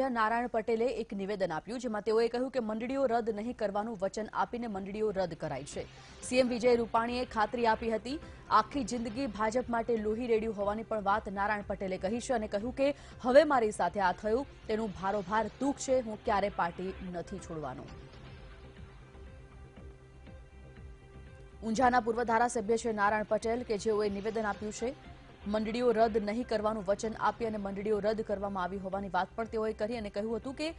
ધારાસભ્ય નારાયણ પટેલે એક નિવેદન આપ્યું, જેમાં તેઓએ કહ્યું કે મંડળીઓ રદ નહીં કરવાનું વચન આપીને મંડળીઓ રદ કરાઈ છે. સીએમ વિજય રૂપાણીએ ખાતરી આપી હતી, આખી જિંદગી ભાજપ માટે લોહી રેડ્યું હોવાની પણ વાત નારાયણ પટેલે કહી છે અને કહ્યું કે હવે મારી સાથે આ થયું, તેનું ભારોભાર દુઃખ છે, હું ક્યારે પાર્ટી નથી છોડવાનો. ઊંઝાના પૂર્વ ધારાસભ્ય છે નારાયણ પટેલ, કે જેઓએ નિવેદન આપ્યું છે મંડળીઓ રદ નહીં કરવાનું વચન આપી અને મંડળીઓ રદ કરવામાં આવી હોવાની વાત પણ તેઓએ કરી અને કહ્યું હતું કે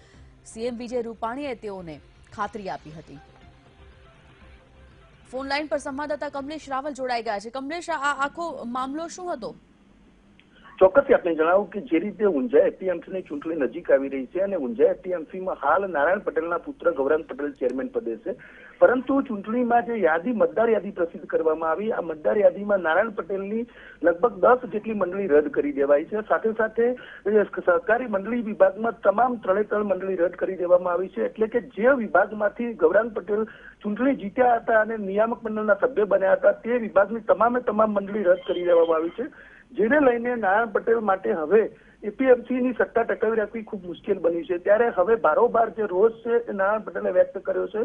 સીએમ વિજય રૂપાણીએ તેઓને ખાતરી આપી હતી. ફોન લાઈન પર સંવાદદાતા કમલેશ રાવલ જોડાઈ ગયા છે. કમલેશ, આ આખો મામલો શું હતો? ચોક્કસથી આપને જણાવું કે જે રીતે ઊંઝા એપીએમસીની ચૂંટણી નજીક આવી રહી છે અને ઊંઝા એપીએમસીમાં હાલ નારાયણ પટેલના પુત્ર ગૌરાંગ પટેલ ચેરમેન પદે છે. પરંતુ ચૂંટણીમાં જે યાદી, મતદાર યાદી પ્રસિદ્ધ કરવામાં આવી, આ મતદાર યાદીમાં નારાયણ પટેલની લગભગ દસ જેટલી મંડળી રદ કરી દેવાઈ છે. સાથે સાથે સહકારી મંડળી વિભાગમાં તમામ ત્રણે ત્રણ મંડળી રદ કરી દેવામાં આવી છે. એટલે કે જે વિભાગમાંથી ગૌરાંગ પટેલ ચૂંટણી જીત્યા હતા અને નિયામક મંડળના સભ્ય બન્યા હતા, તે વિભાગની તમામે તમામ મંડળી રદ કરી દેવામાં આવી છે. જેને લઈને નારાયણ પટેલ માટે હવે એપીએમસી ની સત્તા ટકાવી રાખવી ખૂબ મુશ્કેલ બની છે. ત્યારે હવે બારોબાર જે રોષ છે નારાયણ પટેલે વ્યક્ત કર્યો છે.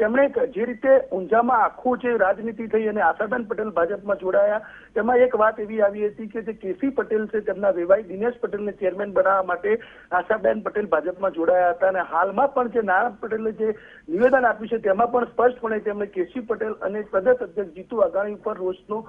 તેમણે જે રીતે ઊંઝામાં આખું જે રાજનીતિ થઈ અને આશાબેન પટેલ ભાજપમાં જોડાયા, તેમાં એક વાત એવી આવી હતી કે જે કેસી પટેલ છે, તેમના વેવાઈ દિનેશ પટેલને ચેરમેન બનાવવા માટે આશાબેન પટેલ ભાજપમાં જોડાયા હતા અને હાલમાં પણ જે નારાયણ પટેલે જે નિવેદન આપ્યું છે, તેમાં પણ સ્પષ્ટપણે તેમણે કેસી પટેલ અને પ્રદેશ અધ્યક્ષ જીતુ વાઘાણી ઉપર રોષનો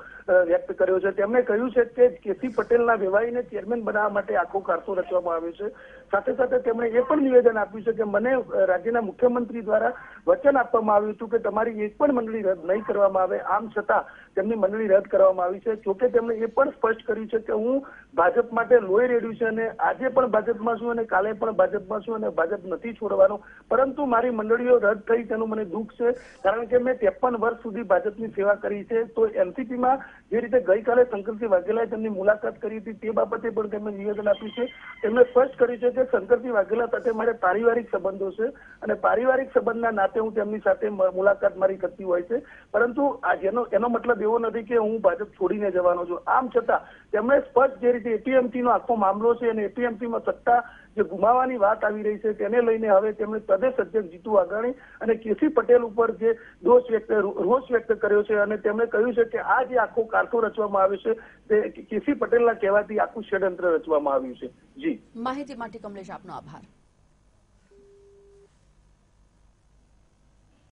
વ્યક્ત કર્યો છે. તેમણે કહ્યું છે કે કેસી પટેલના વેવાઈને ચેરમેન બનાવવા માટે આખો કારસો રચવામાં આવ્યો છે. સાથે સાથે તેમણે એ પણ નિવેદન આપ્યું છે કે મને રાજ્યના મુખ્યમંત્રી દ્વારા વચન આપવામાં આવ્યું હતું કે તમારી એક પણ મંડળી રદ નહીં કરવામાં આવે. આમ છતાં તેમની મંડળી રદ કરવામાં આવી છે. જોકે તેમણે એ પણ સ્પષ્ટ કર્યું છે કે હું ભાજપ માટે લોહી રેડ્યું છે અને આજે પણ ભાજપમાં છું અને કાલે પણ ભાજપમાં છું અને ભાજપ નથી છોડવાનો. પરંતુ મારી મંડળીઓ રદ થઈ તેનું મને દુઃખ છે. કારણ કે મેં ત્રેપન વર્ષ સુધી ભાજપની સેવા કરી છે. તો એનસીપીમાં જે રીતે ગઈકાલે શંકરસિંહ વાઘેલાએ તેમની મુલાકાત કરી હતી તે બાબતે પણ તેમણે નિવેદન આપ્યું છે. તેમણે સ્પષ્ટ કર્યું છે કે શંકરસિંહ વાઘેલા સાથે મારે પારિવારિક સંબંધો છે અને પારિવારિક સંબંધના નાતે હું તેમની સાથે મુલાકાત મારી કરતી હોય છે. પરંતુ આ જેનો, એનો મતલબ એવો નથી કે હું ભાજપ છોડીને જવાનો છું. આમ છતાં તેમણે સ્પષ્ટ જે રીતે એપીએમસી નો આખો મામલો છે અને એપીએમસી માં સત્તા જે ગુમાવાની વાત આવી રહી છે તેને લઈને હવે તેમણે પ્રદેશ અધ્યક્ષ જીતુ વાઘાણી અને કેસી પટેલ ઉપર જે દોષ વ્યક્ત, રોષ વ્યક્ત કર્યો છે અને તેમણે કહ્યું છે કે આ જે આખો કારસો રચવામાં આવ્યો છે તે કેસી પટેલના કહેવાથી આખું ષડયંત્ર રચવામાં આવ્યું છે. જી. માહિતી માટે કમલેશ આપનો આભાર.